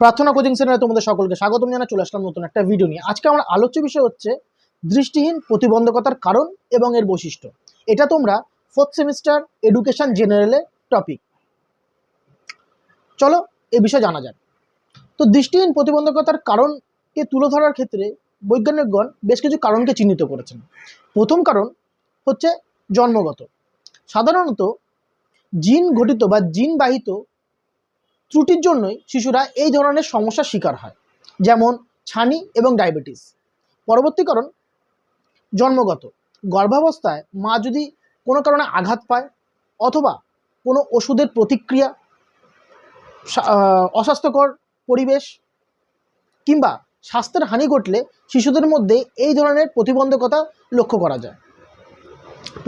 প্রার্থনা কোচিং সেন্টারে তোমাদের সকলকে স্বাগতম জানা চলে আসলাম নতুন একটা ভিডিও নিয়ে। আজকে আমার আলোচ্য বিষয় হচ্ছে দৃষ্টিহীন প্রতিবন্ধকতার কারণ এবং এর বৈশিষ্ট্য। এটা তোমরা ফোর্থ সেমিস্টার এডুকেশন জেনারেলের টপিক চলো এ বিষয়ে জানা যাক। তো দৃষ্টিহীন প্রতিবন্ধকতার কারণকে তুলে ধরার ক্ষেত্রে বৈজ্ঞানিকগণ বেশ কিছু কারণকে চিহ্নিত করেছেন। প্রথম কারণ হচ্ছে জন্মগত। সাধারণত জিন ঘটিত বা জিন বাহিত ত্রুটির জন্যই শিশুরা এই ধরনের সমস্যার শিকার হয়, যেমন ছানি এবং ডায়াবেটিস। পরবর্তীকরণ, জন্মগত। গর্ভাবস্থায় মা যদি কোনো কারণে আঘাত পায় অথবা কোনো ওষুধের প্রতিক্রিয়া অস্বাস্থ্যকর পরিবেশ কিংবা স্বাস্থ্যের হানি ঘটলে শিশুদের মধ্যে এই ধরনের প্রতিবন্ধকতা লক্ষ্য করা যায়।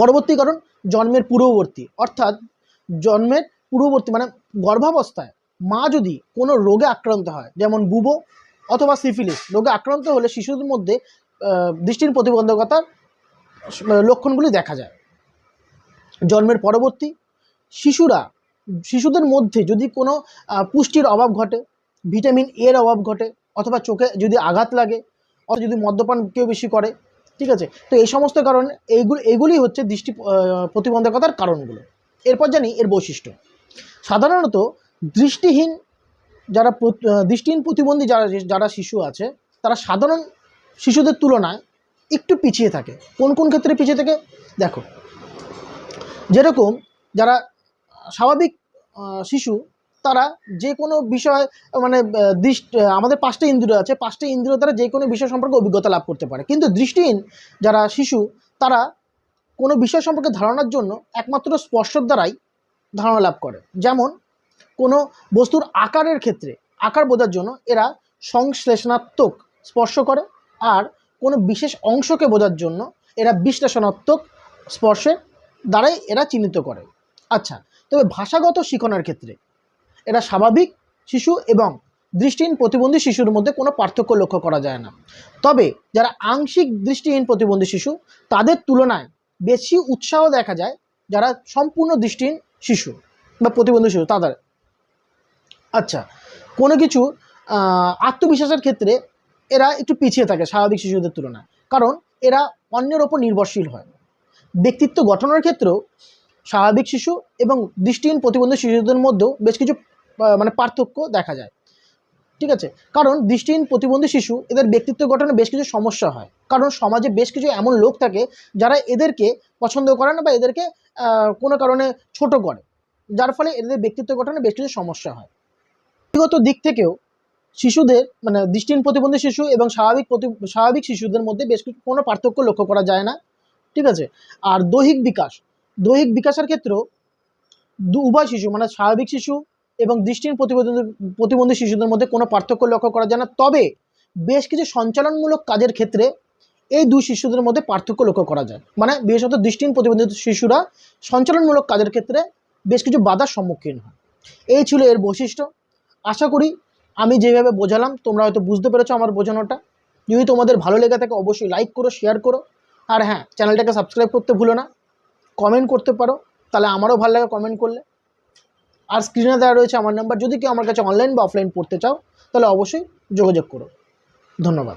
পরবর্তীকরণ, জন্মের পূর্ববর্তী। অর্থাৎ জন্মের পূর্ববর্তী মানে গর্ভাবস্থায় মা যদি কোনো রোগে আক্রান্ত হয়, যেমন বুবো অথবা সিফিলিস, রোগে আক্রান্ত হলে শিশুদের মধ্যে দৃষ্টির প্রতিবন্ধকতার লক্ষণগুলি দেখা যায়। জন্মের পরবর্তী, শিশুরা, শিশুদের মধ্যে যদি কোনো পুষ্টির অভাব ঘটে, ভিটামিন এর অভাব ঘটে, অথবা চোখে যদি আঘাত লাগে, অথবা যদি মদ্যপান কেউ বেশি করে, ঠিক আছে? তো এই সমস্ত কারণ এইগুলো এগুলি হচ্ছে দৃষ্টি প্রতিবন্ধকতার কারণগুলো। এরপর জানি এর বৈশিষ্ট্য। সাধারণত দৃষ্টিহীন যারা দৃষ্টিহীন প্রতিবন্ধী যারা যারা শিশু আছে, তারা সাধারণ শিশুদের তুলনায় একটু পিছিয়ে থাকে। কোন কোন ক্ষেত্রে পিছিয়ে থাকে? দেখো, যেরকম যারা স্বাভাবিক শিশু, তারা যে কোনো বিষয় মানে দৃষ্টি, আমাদের পাঁচটা ইন্দ্রিয় আছে, পাঁচটা ইন্দ্রিয় দ্বারা যে কোনো বিষয় সম্পর্কে অভিজ্ঞতা লাভ করতে পারে। কিন্তু দৃষ্টিহীন যারা শিশু, তারা কোনো বিষয় সম্পর্কে ধারণার জন্য একমাত্র স্পর্শর দ্বারাই ধারণা লাভ করে। যেমন কোনো বস্তুর আকারের ক্ষেত্রে, আকার বোঝার জন্য এরা সংশ্লেষণাত্মক স্পর্শ করে আর কোনো বিশেষ অংশকে বোঝার জন্য এরা বিশ্লেষণাত্মক স্পর্শের দ্বারাই এরা চিহ্নিত করে। আচ্ছা তবে ভাষাগত শিখনের ক্ষেত্রে এরা স্বাভাবিক শিশু এবং দৃষ্টিহীন প্রতিবন্ধী শিশুর মধ্যে কোনো পার্থক্য লক্ষ্য করা যায় না। তবে যারা আংশিক দৃষ্টিহীন প্রতিবন্ধী শিশু, তাদের তুলনায় বেশি উৎসাহ দেখা যায় যারা সম্পূর্ণ দৃষ্টিহীন শিশু বা প্রতিবন্ধী শিশু, তাদের আচ্ছা কোনো কিছু আত্মবিশ্বাসের ক্ষেত্রে এরা একটু পিছিয়ে থাকে স্বাভাবিক শিশুদের তুলনায়। কারণ এরা অন্যের ওপর নির্ভরশীল হয়। ব্যক্তিত্ব গঠনের ক্ষেত্রেও স্বাভাবিক শিশু এবং দৃষ্টিহীন প্রতিবন্ধী শিশুদের মধ্যেও বেশ কিছু মানে পার্থক্য দেখা যায়। ঠিক আছে? কারণ দৃষ্টিহীন প্রতিবন্ধী শিশু এদের ব্যক্তিত্ব গঠনে বেশ কিছু সমস্যা হয়। কারণ সমাজে বেশ কিছু এমন লোক থাকে যারা এদেরকে পছন্দ করে না বা এদেরকে কোনো কারণে ছোট করে। যার ফলে এদের ব্যক্তিত্ব গঠনে বেশ কিছু সমস্যা হয়। ব্যক্তিগত দিক থেকেও শিশুদের মানে দৃষ্টিহীন প্রতিবন্ধী শিশু এবং স্বাভাবিক স্বাভাবিক শিশুদের মধ্যে বেশ কিছু কোনো পার্থক্য লক্ষ্য করা যায় না, ঠিক আছে? আর দৈহিক বিকাশ, দৈহিক বিকাশের ক্ষেত্রেও উভয় শিশু মানে স্বাভাবিক শিশু এবং দৃষ্টিহীন প্রতিবন্ধী প্রতিবন্ধী শিশুদের মধ্যে কোনো পার্থক্য লক্ষ্য করা যায় না। তবে বেশ কিছু সঞ্চালনমূলক কাজের ক্ষেত্রে এই দুই শিশুদের মধ্যে পার্থক্য লক্ষ্য করা যায়। মানে বিশেষত দৃষ্টিহীন প্রতিবন্ধী শিশুরা সঞ্চালনমূলক কাজের ক্ষেত্রে বেশ কিছু বাধার সম্মুখীন হয়। এই ছিল এর বৈশিষ্ট্য। আশা করি আমি যেভাবে বোঝালাম, তোমরা হয়তো বুঝতে পেরেছ আমার বোঝানোটা। যদি তোমাদের ভালো লেগে থাকে, অবশ্যই লাইক করো শেয়ার করো। আর হ্যাঁ চ্যানেলটাকে সাবস্ক্রাইব করতে ভুলো না। কমেন্ট করতে পারো, তাহলে আমারও ভালো লাগে কমেন্ট করলে। আর স্ক্রিনে দেওয়া রয়েছে আমার নাম্বার যদি কেউ আমার কাছে অনলাইন বা অফলাইন পড়তে চাও, তাহলে অবশ্যই যোগাযোগ করো। ধন্যবাদ।